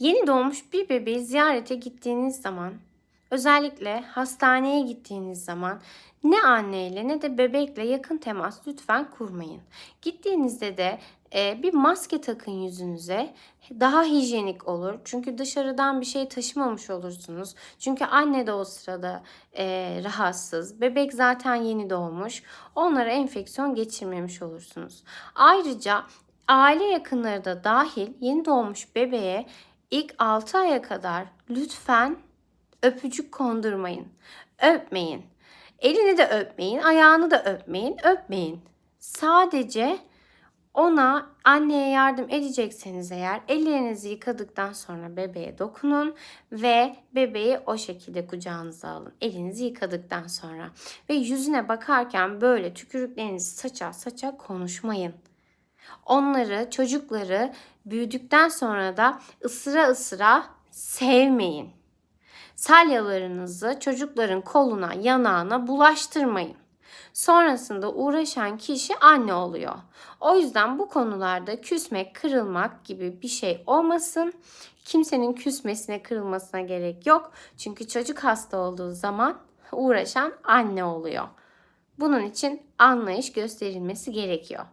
Yeni doğmuş bir bebeği ziyarete gittiğiniz zaman, özellikle hastaneye gittiğiniz zaman ne anneyle ne de bebekle yakın temas lütfen kurmayın. Gittiğinizde de e, bir maske takın yüzünüze. Daha hijyenik olur. Çünkü dışarıdan bir şey taşımamış olursunuz. Çünkü anne de o sırada e, rahatsız. Bebek zaten yeni doğmuş. Onlara enfeksiyon geçirmemiş olursunuz. Ayrıca aile yakınları da dahil yeni doğmuş bebeğe ilk 6 aya kadar lütfen öpücük kondurmayın. Öpmeyin. Elini de öpmeyin, ayağını da öpmeyin, öpmeyin. Sadece ona anneye yardım edecekseniz eğer ellerinizi yıkadıktan sonra bebeğe dokunun ve bebeği o şekilde kucağınıza alın. Elinizi yıkadıktan sonra ve yüzüne bakarken böyle tükürüklerinizi saça saça konuşmayın. Onları, çocukları büyüdükten sonra da ısıra ısıra sevmeyin. Salyalarınızı çocukların koluna, yanağına bulaştırmayın. Sonrasında uğraşan kişi anne oluyor. O yüzden bu konularda küsmek, kırılmak gibi bir şey olmasın. Kimsenin küsmesine, kırılmasına gerek yok. Çünkü çocuk hasta olduğu zaman uğraşan anne oluyor. Bunun için anlayış gösterilmesi gerekiyor.